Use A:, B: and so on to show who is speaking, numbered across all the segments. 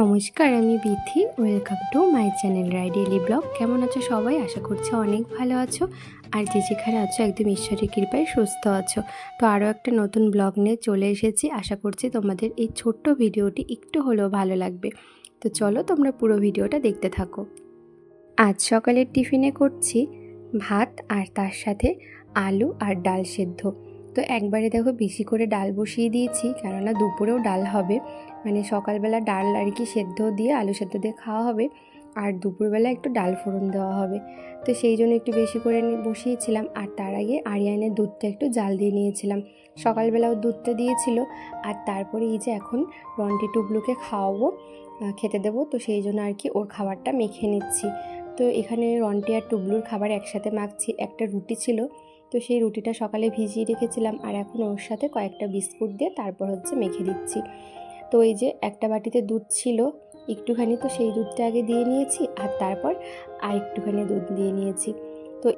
A: নমস্কার, আমি Bithi. Welcome to my channel Rai daily vlog কেমন আছো সবাই? আশা করছি অনেক ভালো আছো। আর যে যেখানে আছো, একদম ঈশ্বরের কৃপায় সুস্থ আছো। তো আরও একটা নতুন ব্লগ নিয়ে চলে এসেছি। আশা করছি তোমাদের এই ছোট্ট ভিডিওটি একটু হলেও ভালো লাগবে। তো চলো তোমরা পুরো ভিডিওটা দেখতে থাকো। আজ সকালের টিফিনে করছি ভাত আর তার সাথে আলু আর ডাল সেদ্ধ। তো একবারে দেখো, বেশি করে ডাল বসিয়ে দিয়েছি, কেননা দুপুরেও ডাল হবে। মানে সকালবেলা ডাল আর কি সেদ্ধ দিয়ে আলু সেদ্ধ দিয়ে খাওয়া হবে আর দুপুরবেলা একটু ডাল ফোড়ন দেওয়া হবে। তো সেই জন্য একটু বেশি করে বসিয়েছিলাম আর তার আগে আরিয়ানের দুধটা একটু জাল দিয়ে নিয়েছিলাম। সকালবেলাও দুধটা দিয়েছিল আর তারপরে এই যে এখন রন্টি টুবলুকে খাওয়াবো খেতে দেবো। তো সেই জন্য আর কি ওর খাবারটা মেখে নিচ্ছি। তো এখানে রন্টি আর টুবলুর খাবার একসাথে মাখছি। একটা রুটি ছিল, তো সেই রুটিটা সকালে ভিজিয়ে রেখেছিলাম আর এখন ওর সাথে কয়েকটা বিস্কুট দিয়ে তারপর হচ্ছে মেখে দিচ্ছি। তো এই যে একটা বাটিতে দুধ ছিল, একটুখানি তো সেই দুধটা আগে দিয়ে নিয়েছি, আর তারপর আর একটুখানি দুধ দিয়ে নিয়েছি। তো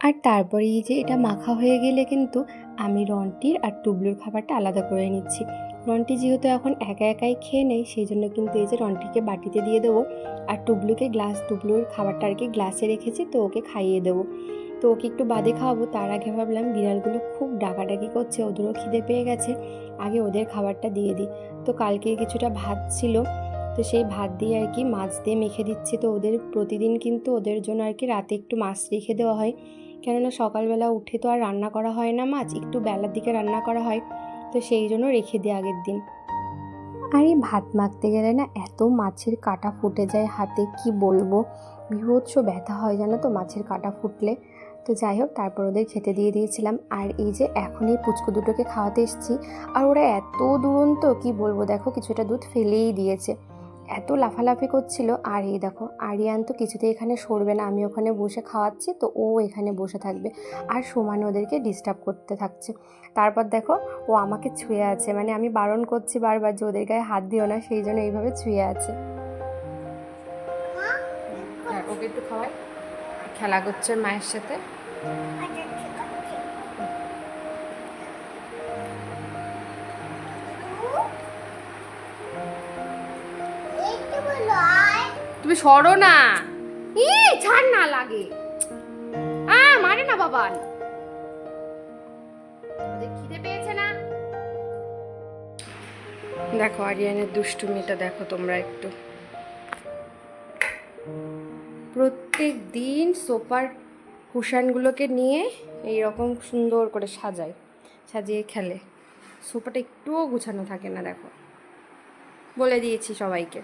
A: আর তারপরে এই যে এটা মাখা হয়ে গেলে কিন্তু আমি রন্টির আর টুবলুর খাবারটা আলাদা করে নিচ্ছি। রন্টি যেহেতু এখন একা একাই খেয়ে নেই, সেই জন্য কিন্তু এই যে রন্টিকে বাটিতে দিয়ে দেবো, আর টুবলুকে গ্লাস, টুবলুর খাবারটা আর কি গ্লাসে রেখেছি, তো ওকে খাইয়ে দেবো। তো ওকে একটু বাদে খাওয়াবো। তার আগে ভাবলাম বিড়ালগুলো খুব ডাকাডাকি করছে, ওদেরও খিদে পেয়ে গেছে। আগে ওদের খাবারটা দিয়ে দিই। তো কালকে কিছুটা ভাত ছিল, তো সেই ভাত দিয়ে আর কি মাছ দিয়ে মেখে দিচ্ছি। তো ওদের প্রতিদিন কিন্তু ওদের জন্য আর কি রাতে একটু মাছ রেখে দেওয়া হয়। কেননা সকালবেলা উঠে তো আর রান্না করা হয় না মাছ, একটু বেলার দিকে রান্না করা হয়। তো সেই জন্য রেখে দিই আগের দিন। আর এই ভাত মাখতে গেলে না এত মাছের কাটা ফুটে যায় হাতে, কি বলব? বিভৎস ব্যথা হয় জানো তো মাছের কাটা ফুটলে। তো যাই হোক তারপর ওদের খেতে দিয়ে দিয়েছিলাম। আর এই যে এখন এই পুচকু দুটোকে খাওয়াতে এসেছি আর ওরা এত দুরন্ত কি বলব দেখো কিছুটা দুধ ফেলেই দিয়েছে। এত লাফালাফি করছিল। আর এই দেখো আরিয়ান তো কিছুতেই এখানে সরবে না আমি ওখানে বসে খাওয়াচ্ছি তো ও এখানে বসে থাকবে। আর সমানে ওদেরকে ডিস্টার্ব করতে থাকছে। তারপর দেখো ও আমাকে ছুঁয়ে আছে মানে আমি বারণ করছি বারবার যে ওদের গায়ে হাত দিও না সেই জন্য এইভাবে ছুঁয়ে আছে। ওকে একটু খাওয়াই। খেলা করছে মায়ের সাথে। তুমি সরো না। ই, ছাড় না লাগে। আ, মারে না ওদের খিদে পেয়েছে দেখো, আরিয়ানের দুষ্টুমিটা দেখো তোমরা একটু। প্রত্যেক দিন সোফার কুশানগুলোকে নিয়ে এই রকম সুন্দর করে সাজায়, সাজিয়ে খেলে। সোফাটা একটুও গুছানো থাকে না, দেখো। বলে দিয়েছি সবাইকে।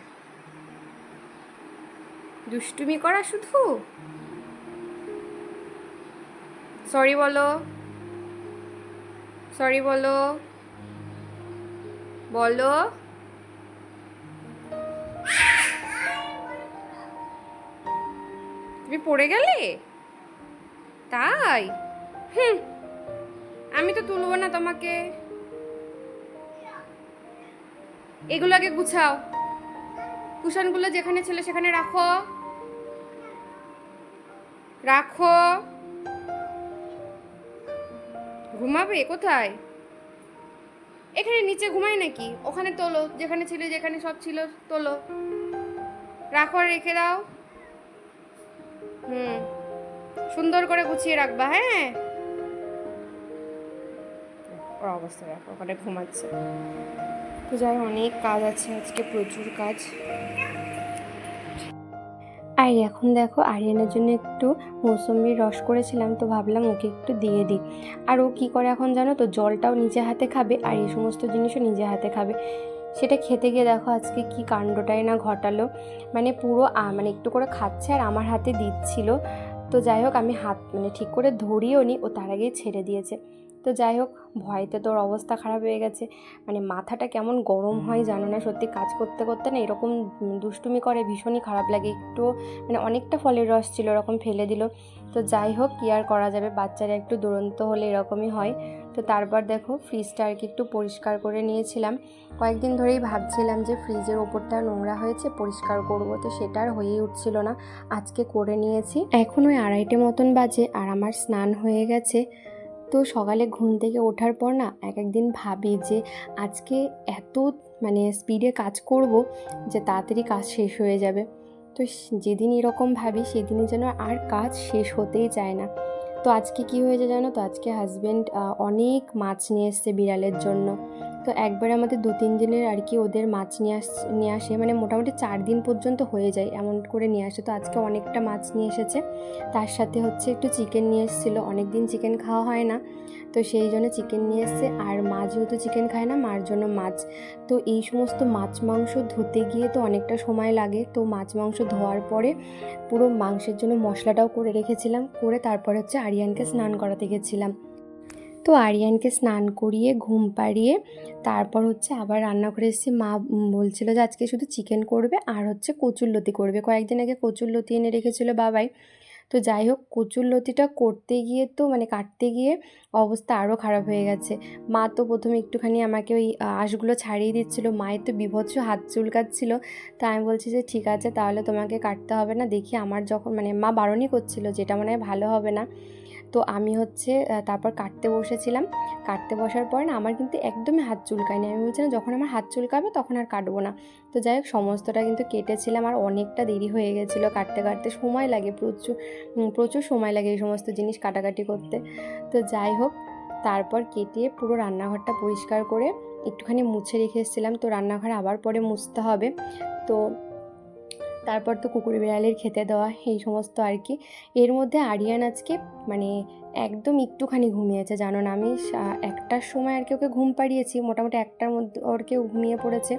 A: দুষ্টুমি করা শুধু? সরি বলো। সরি বলো। বলো। তুমি পড়ে গেলে? তাই? হুম, আমি তো তুলবো না তোমাকে। এগুলো আগে গুছাও। কুশনগুলো যেখানে ছিল সেখানে রাখো। রাখো। ঘুমাবে? কোথায়? এখানে নিচে ঘুমায় নাকি? ওখানে তোলো, যেখানে ছিল, যেখানে সব ছিল, তোলো। রাখো রেখে দাও। হুম। সুন্দর করে গুছিয়ে রাখবা হ্যাঁ? ওর অবস্থা দেখো, ওখানে ঘুমাচ্ছে। যাই, অনেক কাজ আছে, আজকে প্রচুর কাজ। আর এখন দেখো, আরিয়ানের জন্য একটু মৌসুমির রস করেছিলাম, তো ভাবলাম ওকে একটু দিয়ে দিই। আর ও কী করে এখন জানো তো, জলটাও নিজে হাতে খাবে, আর এই সমস্ত জিনিসও নিজে হাতে খাবে। সেটা খেতে গিয়ে দেখো আজকে কি কাণ্ডটাই না ঘটালো। মানে পুরো মানে একটু করে খাচ্ছে, আর আমার হাতে দিচ্ছিল। তো যাই হোক আমি হাত মানে ঠিক করে ধরিও নি ও তার আগেই ছেড়ে দিয়েছে। তো যাই হোক ভয়তে তোর অবস্থা খারাপ হয়ে গেছে। মানে মাথাটা কেমন গরম হয় জানো না সত্যি কাজ করতে করতে না এরকম দুষ্টুমি করে ভীষণই খারাপ লাগে। একটু মানে অনেকটা ফলের রস ছিল ওরকম ফেলে দিল। তো যাই হোক কি আর করা যাবে? বাচ্চারা একটু দুরন্ত হলে এরকমই হয়। তো তারপর দেখো ফ্রিজটা আর কি একটু পরিষ্কার করে নিয়েছিলাম। কয়েকদিন ধরেই ভাবছিলাম যে ফ্রিজের ওপরটা নোংরা হয়েছে, পরিষ্কার করব, তো সেটা আর হয়েই উঠছিল না। আজকে করে নিয়েছি। এখন ওই আড়াইটে মতন বাজে আর আমার স্নান হয়ে গেছে। তো সকালে ঘুম থেকে ওঠার পর না এক একদিন ভাবি যে আজকে এত মানে স্পিডে কাজ করব যে তাড়াতাড়ি কাজ শেষ হয়ে যাবে। তো যেদিন এরকম ভাবি, সেদিনই যেন আর কাজ শেষ হতেই চায় না। তো আজকে কি হয়েছে জানো তো? আজকে হাজব্যান্ড অনেক মাছ নিয়ে এসছে বিড়ালের জন্য। তো একবার আমাদের দু, তিন দিনের আর কি ওদের মাছ নিয়ে আস, নিয়ে আসে। মানে মোটামুটি চার দিন পর্যন্ত হয়ে যায় এমন করে নিয়ে আসে। তো আজকে অনেকটা মাছ নিয়ে এসেছে। তার সাথে হচ্ছে একটু চিকেন নিয়ে এসেছিল। অনেক দিন চিকেন খাওয়া হয় না। তো সেই জন্য চিকেন নিয়ে এসছে। আর মা যেহেতু চিকেন খায় না, মার জন্য মাছ। তো এই সমস্ত মাছ মাংস ধুতে গিয়ে তো অনেকটা সময় লাগে। তো মাছ মাংস ধোয়ার পরে পুরো মাংসের জন্য মশলাটাও করে রেখেছিলাম। করে তারপর হচ্ছে আরিয়ানকে স্নান করাতে গেছিলাম। তো আরিয়ানকে স্নান করিয়ে, ঘুম পাড়িয়ে তারপর হচ্ছে আবার রান্না করে এসেছি মা বলছিল যে আজকে শুধু চিকেন করবে আর হচ্ছে কচুরলতি করবে। কয়েকদিন আগে কচুরলতি এনে রেখেছিল বাবাই। তো যাই হোক, কচুরলতিটা করতে গিয়ে তো মানে কাটতে গিয়ে অবস্থা আরও খারাপ হয়ে গেছে। মা তো প্রথমে একটুখানি আমাকে ওই আঁশগুলো ছাড়িয়ে দিচ্ছিল। মায়ের তো বিভৎস হাত চুলকাচ্ছিল। তা আমি বলছি যে ঠিক আছে, তাহলে তোমাকে কাটতে হবে না। দেখি আমার যখন মানে মা বারণই করছিল যেটা মনে হয় ভালো হবে না। তো আমি হচ্ছে তারপর কাটতে বসেছিলাম। কাটতে বসার পর না আমার কিন্তু একদমই হাত চুলকায়নি। আমি বলছিলাম, যখন আমার হাত চুলকাবে তখন আর কাটবো না। তো যাই হোক, সমস্তটা কিন্তু কেটেছিলাম আর অনেকটা দেরি হয়ে গেছিল কাটতে কাটতে সময় লাগে প্রচুর প্রচুর সময় লাগে এই সমস্ত জিনিস কাটাকাটি করতে। তো যাই হোক, তারপর কেটে পুরো রান্নাঘরটা পরিষ্কার করে একটুখানি মুছে রেখে এসেছিলাম। তো রান্নাঘর আবার পরে মুছতে হবে। তো তারপর তো কুকুর বিড়ালের খেতে দেওয়া, এই সমস্ত আর কি। এর মধ্যে আরিয়ান আজকে মানে একদম একটুখানি ঘুমিয়েছে, জানো না আমি? একটার সময় আর কি ওকে ঘুম পাড়িয়েছি, মোটামুটি একটার মধ্যে ওর কেউ ঘুমিয়ে পড়েছে।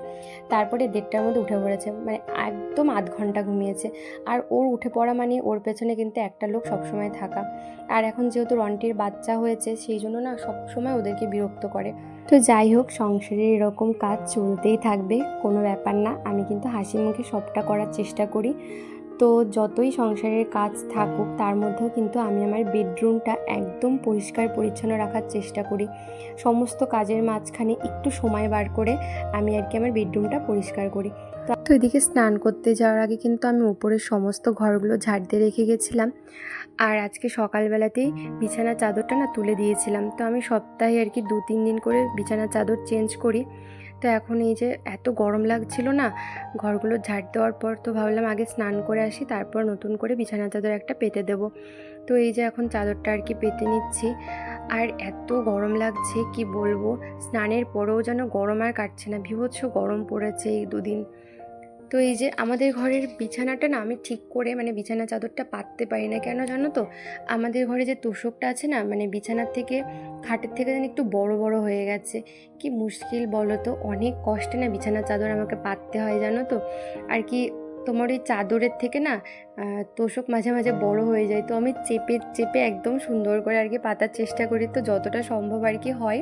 A: তারপরে দেড়টার মধ্যে উঠে পড়েছে মানে একদম আধ ঘণ্টা ঘুমিয়েছে। আর ওর উঠে পড়া মানে ওর পেছনে কিন্তু একটা লোক সবসময় থাকা। আর এখন যেহেতু রন্টির বাচ্চা হয়েছে, সেই জন্য না সবসময় ওদেরকে বিরক্ত করে। তো যাই হোক সংসারে এরকম কাজ চলতেই থাকবে, কোনো ব্যাপার না। আমি কিন্তু হাসি মুখে সবটা করার চেষ্টা করি। তো যতই সংসারের কাজ থাকুক, তার মধ্যেও কিন্তু আমি আমার বেডরুমটা একদম পরিষ্কার, পরিচ্ছন্ন রাখার চেষ্টা করি। সমস্ত কাজের মাঝখানে একটু সময় বার করে আমি আর কি আমার বেডরুমটা পরিষ্কার করি। তো- এদিকে স্নান করতে যাওয়ার আগে কিন্তু আমি উপরের সমস্ত ঘরগুলো ঝাড় দিয়ে রেখে গেছিলাম। আর আজকে সকালবেলাতেই বিছানার চাদরটা না তুলে দিয়েছিলাম। তো আমি সপ্তাহে আর কি দু তিন দিন করে বিছানার চাদর চেঞ্জ করি। তো এখন এই যে এত গরম লাগছিল না, ঘরগুলো ঝাড় দেওয়ার পর তো ভাবলাম আগে স্নান করে আসি, তারপর নতুন করে বিছানা চাদর একটা পেতে দেব। তো এই যে এখন চাদরটা আর কি পেতে নিচ্ছি। আর এত গরম লাগছে, কি বলব? স্নানের পরেও যেন গরম আর কাটছে না। বিভৎস গরম পড়েছে এই দুদিন। তো এই যে আমাদের ঘরের বিছানাটা না, আমি ঠিক করে মানে বিছানা চাদরটা পাততে পারি না। কেন জানো তো? আমাদের ঘরে যে তোষকটা আছে না মানে বিছানার থেকে, খাটের থেকে যেন একটু বড় বড় হয়ে গেছে। কি মুশকিল বলো তো? অনেক কষ্টে না বিছানার চাদর আমাকে পাততে হয়, জানো তো? আর কি তোমার ওই চাদরের থেকে না তোষক মাঝে মাঝে বড় হয়ে যায়। তো আমি চেপে চেপে একদম সুন্দর করে আর কি পাতার চেষ্টা করি। তো যতটা সম্ভব আর কি হয়।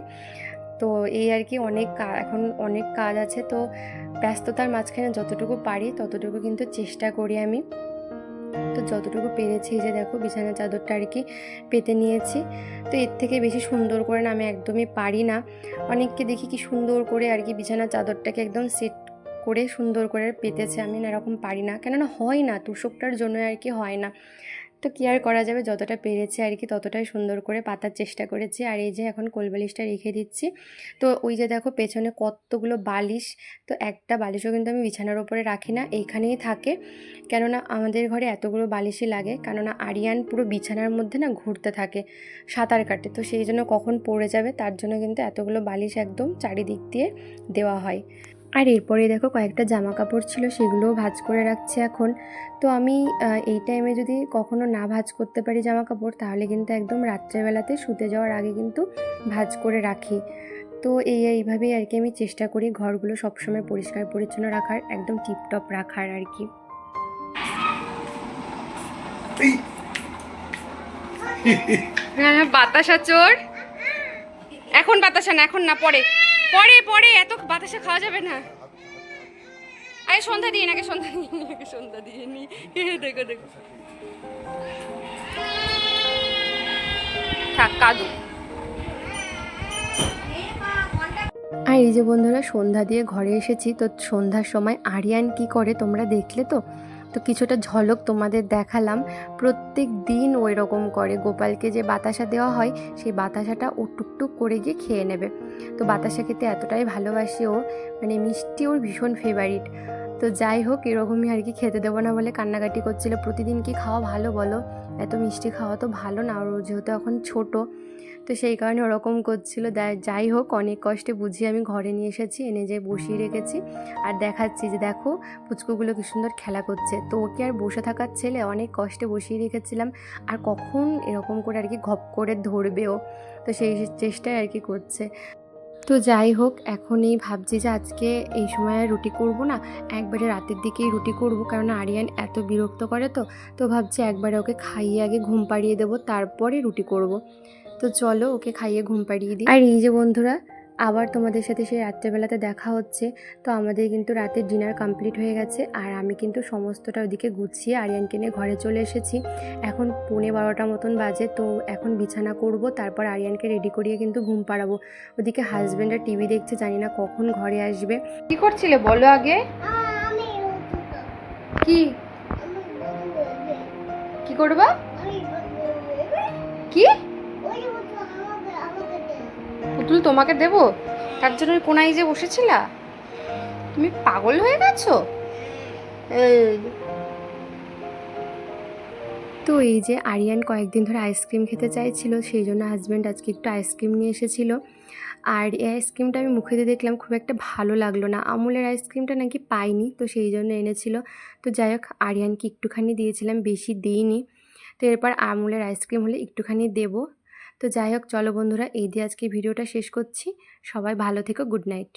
A: তো এই আর কি অনেক এখন অনেক কাজ আছে, তো ব্যস্ততার মাঝখানে যতটুকু পারি ততটুকু কিন্তু চেষ্টা করি আমি। তো যতটুকু পেরেছি যে দেখো বিছানার চাদরটা আর কি পেতে নিয়েছি। তো এর থেকে বেশি সুন্দর করে না আমি একদমই পারি না। অনেককে দেখি কি সুন্দর করে আর কি বিছানার চাদরটাকে একদম সেট করে সুন্দর করে পেতেছে, আমি এরকম পারি না। কেননা হয় না, তুষকটার জন্য আর কি হয় না। তো কি আর করা যাবে? যতটা পেরেছে আর কি ততটাই সুন্দর করে পাতার চেষ্টা করেছি। আর এই যে এখন কোলবালিশটা রেখে দিচ্ছি। তো ওই যে দেখো পেছনে কতগুলো বালিশ, তো একটা বালিশও কিন্তু আমি বিছানার ওপরে রাখি না, এইখানেই থাকে। কেননা আমাদের ঘরে এতগুলো বালিশই লাগে, কেননা আরিয়ান পুরো বিছানার মধ্যে না ঘুরতে থাকে সাঁতার কাটে। তো সেই জন্য কখন পড়ে যাবে, তার জন্য কিন্তু এতগুলো বালিশ একদম চারিদিক দিয়ে দেওয়া হয়। আর এরপরে দেখো কয়েকটা জামা কাপড় ছিল সেগুলোও ভাজ করে রাখছে এখন। তো আমি এই টাইমে যদি কখনো না ভাজ করতে পারি জামা কাপড় তাহলে কিন্তু একদম রাত্রেবেলাতে শুতে যাওয়ার আগে কিন্তু ভাজ করে রাখি। তো এই এইভাবেই আর কি আমি চেষ্টা করি ঘরগুলো সবসময় পরিষ্কার পরিচ্ছন্ন রাখার একদম টিপটপ রাখার আর কি।
B: হ্যাঁ বাতাসা চোর এখন বাতাসা না, এখন না, পরে। পরে পরে, এত বাতাসা খাওয়া যাবে না। আরে, সন্ধ্যা দিয়ে নাকি সন্ধ্যা দিয়ে নি আগে সন্ধ্যা দিয়ে নি দেখো দেখো। থাক, কাদু।
A: আর এই যে বন্ধুরা, সন্ধ্যা দিয়ে ঘরে এসেছি, তো সন্ধ্যার সময় আরিয়ান কি করে তোমরা দেখলে তো? তো কিছুটা ঝলক তোমাদের দেখালাম। প্রত্যেক দিন ওই রকম করে। গোপালকে যে বাতাসা দেওয়া হয়, সেই বাতাসাটা ও টুকটুক করে গিয়ে খেয়ে নেবে। তো বাতাসা খেতে এতটাই ভালোবাসে ও মানে মিষ্টি ওর ভীষণ ফেভারিট তো যাই হোক, এরকমই আর কি খেতে দেবো না বলে কান্নাকাটি করছিল। প্রতিদিন কি খাওয়া ভালো বলো? এত মিষ্টি খাওয়া তো ভালো না। ওর যেহেতু এখন ছোট তো সেই কারণে ওরকম করছিল। যাই হোক, অনেক কষ্টে বুঝিয়ে আমি ঘরে নিয়ে এসেছি, এনে যে বসিয়ে রেখেছি। আর দেখাচ্ছি যে দেখো, পুচকুগুলো কি সুন্দর খেলা করছে। তো ওকে আর বসে থাকার ছেলে অনেক কষ্টে বসিয়ে রেখেছিলাম। আর কখন এরকম করে আর কি ঘপ করে ধরবেও তো সেই চেষ্টায় আর কি করছে। তো যাই হোক, এখন এই ভাবছি যে আজকে এই সময় রুটি করব না। একবারে রাতের দিকেই রুটি করব, কারণ আরিয়ান এত বিরক্ত করে তো। তো ভাবছি একবারে ওকে খাইয়ে আগে ঘুম পাড়িয়ে দেবো, তারপরে রুটি করব। তো চলো ওকে খাইয়ে ঘুম পাড়িয়ে দিই। আর এই যে বন্ধুরা আবার তোমাদের সাথে সেই রাত্রেবেলাতে দেখা হচ্ছে। তো আমাদের কিন্তু রাতের ডিনার কমপ্লিট হয়ে গেছে। আর আমি কিন্তু সমস্তটা ওদিকে গুছিয়ে আরিয়ানকে নিয়ে ঘরে চলে এসেছি। এখন পৌনে বারোটা মতন বাজে তো এখন বিছানা করব তারপর আরিয়ানকে রেডি করিয়ে কিন্তু ঘুম পাড়াবো। ওদিকে হাজব্যান্ডের টিভি দেখছে জানি না কখন ঘরে আসবে।
B: কি করছিলে বলো আগে?
C: আমি
B: কি? কি করবা? কি? পুতুল তোমাকে দেবো? তার জন্য ওই কোনায় যে বসেছিলা? তুমি পাগল হয়ে গেছো?
A: তো এই যে আরিয়ান কয়েকদিন ধরে আইসক্রিম খেতে চাইছিল সেই জন্য হাজব্যান্ড আজকে একটু আইসক্রিম নিয়ে এসেছিল। আর এই আইসক্রিমটা আমি মুখে দিয়ে দেখলাম খুব একটা ভালো লাগল না। আমুলের আইসক্রিমটা নাকি পাইনি তো সেই জন্য এনেছিল। তো যাই হোক আরিয়ানকে একটুখানি দিয়েছিলাম বেশি দিইনি। তো এরপর আমুলের আইসক্রিম হলে একটুখানি দেবো। তো যাই হোক, চলো বন্ধুরা, এই দিয়ে আজকে ভিডিওটা শেষ করছি। সবাই ভালো থেকো, গুড নাইট।